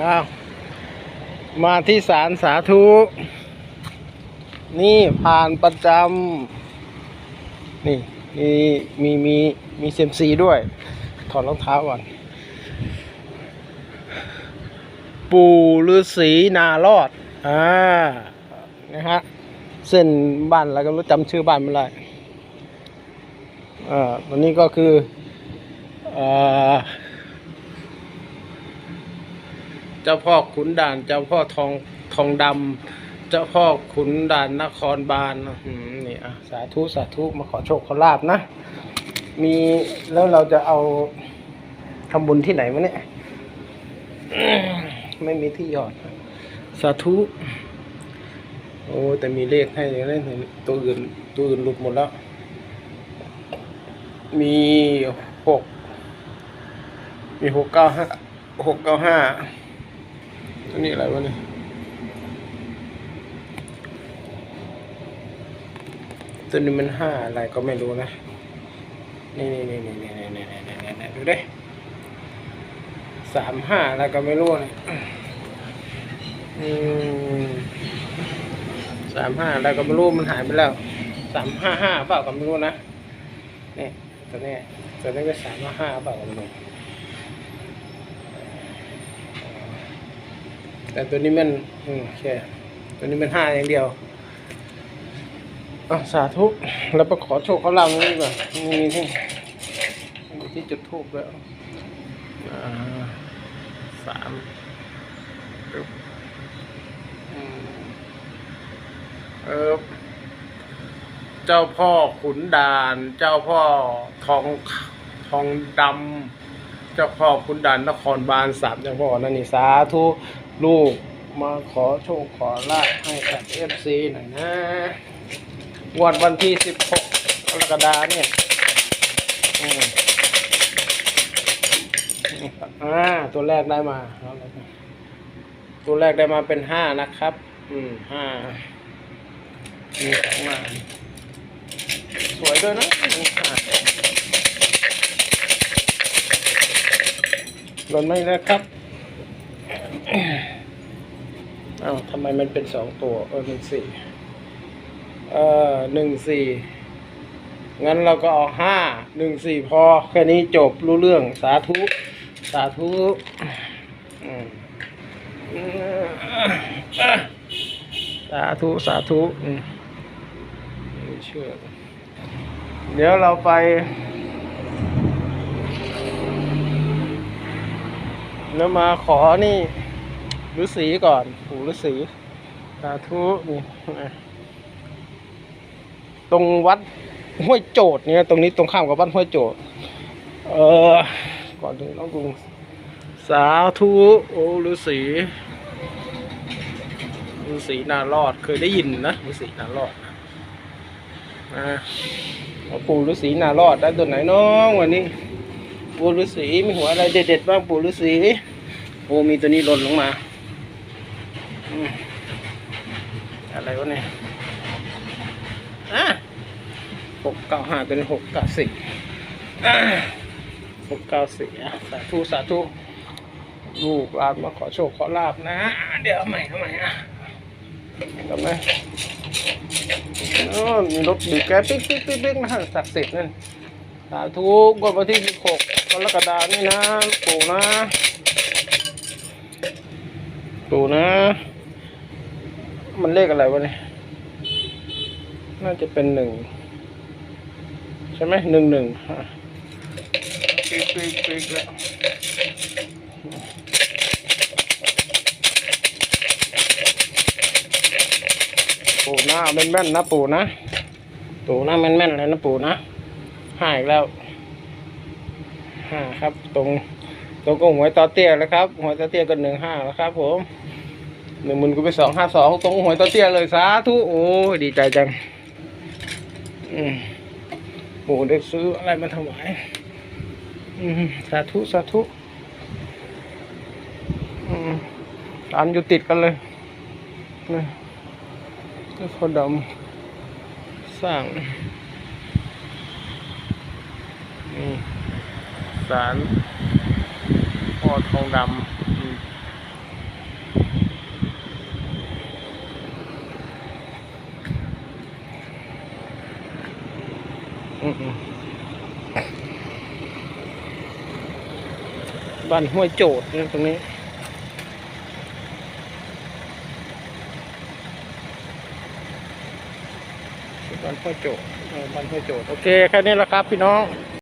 อ้าวมาที่ศาลสาธุ นี่ผ่านประจำนี่มีมีมีมีเซมซีด้วย ถอดรองเท้าก่อน ปู่ฤาษีนารอด อ่า นะฮะ เส้นบ้านอะไรก็รู้จำชื่อบ้านไม่ได้อ่าตอนนี้ก็คืออ่าเจ้าพ่อขุนด่าน เจ้าพ่อทองทองดำเจ้าพ่อขุนด่านนครบาลนี่อะสาธุสาธุมาขอโชคขอลาบนะ มีแล้วเราจะเอาทำบุญที่ไหนมาเนี่ยไม่มีที่หยอด สาธุ โอ้แต่มีเลขให้อย่างนั้นตัวอื่นตัวอื่นหลุดหมดแล้ว มีหกมีหกเก้าห้าหกเก้าห้า ตัวนี้อะไรวะเนี่ยตัวนี้มันห้าอะไรก็ไม่รู้นะนี่นี่นี่นี่นี่นี่นี่นี่นี่นี่ดูดิสามห้าอะไรก็ไม่รู้เนี่ยอืมสามห้าอะไรก็ไม่รู้มันหายไปแล้วสามห้าห้าเปล่าก็ไม่รู้นะนี่ตัวนี้ตัวนี้ก็สามห้าห้าเปล่าก็ไม่รู้ แต่ตัวนี้มันโอเค ตัวนี้มันห้าอย่างเดียวอะสาธุแล้วไปขอโชคเขาลาบตรงนี้ดีกว่ามีที่มีที่จุดทูบแล้วสามปึ๊บอืมเออเจ้าพ่อขุนด่าน เจ้าพ่อทองทองดำเจ้าพ่อขุนด่านนครบาลสามเจ้าพ่อนั่นนี่สาธุ ลูกมาขอโชคขอลาภให้กับเอฟซีหน่อยนะวันวันที่สิบหกกรกฎาเนี่ยอ่าตัวแรกได้มา ตัวแรกได้มาเป็นห้านะครับ อืมห้ามีสองงาสวยด้วยนะมีขาดหล่นไม่แล้วครับ อ้าวทำไมมันเป็นสองตัว เออหนึ่งสี่เออหนึ่งสี่งั้นเราก็เอาห้าหนึ่งสี่พอ แค่นี้จบรู้เรื่องสาธุ สาธุอืมสาธุ สาธุอืมไม่เชื่อเดี๋ยวเราไป แล้วมาขอนี่ ฤาษีก่อนปู่ฤาษีสาธุนี่ตรงวัดห้วยโจดเนี่ยตรงนี้ตรงข้ามกับวัดห้วยโจดเออก่อนถึงต้องกรุงสาธุโอ้ฤาษีฤาษีนารอดเคยได้ยินนะฤาษีนารอดอ่าปู่ฤาษีนารอดได้ตัวไหนน้องวันนี้ปู่ฤาษีมีหัวอะไรเด็ดๆบ้างปู่ฤาษีโอ้มีตัวนี้หล่นลงมา อืมอะไรวะเนี่ยอะหกเก้าห้าตัวนี้หกเก้าสี่อะหกเก้าสี่อะสาธุสาธุลูกหลานมาขอโชคขอลาบนะ เดี๋ยวเอาใหม่เอาใหม่อะทำไมอ๋อมีรถบีบแกปิ๊กปิ๊กปิ๊กปิ๊กนะศักดิ์สิทธิ์นั่นสาธุกวันที่สิบหกกรกฎานี่นะปู่นะปู่นะ มันเลขอะไรวะเนี่ย น่าจะเป็นหนึ่งใช่ไหมหนึ่งหนึ่งอะปิ๊กปิ๊กปิ๊กแล้วปู่นะเอาแม่นๆนะปู่นะ ปู่นะแม่นๆเลยนะปู่นะห้าอีกแล้วห้าครับ ตรงตรงกับหวยตอเตี้ยแล้วครับหวยตอเตี้ยก็หนึ่งห้าแล้วครับ ผม หนึ่งหมื่นก็ไปสองห้าสองตรงหวยตอเตี้ยเลยสาธุโอ้ดีใจจังอืมปู่ได้ซื้ออะไรมาถวายอืมสาธุสาธุอืมร้านอยู่ติดกันเลยนี่แล้วเขาดำสร้างนี่สารพอทองดำอืม อืมอืม บ้านห้วยโจดนะตรงนี้บ้านห้วยโจดบ้านห้วยโจดโอเค แค่นี้แหละครับพี่น้อง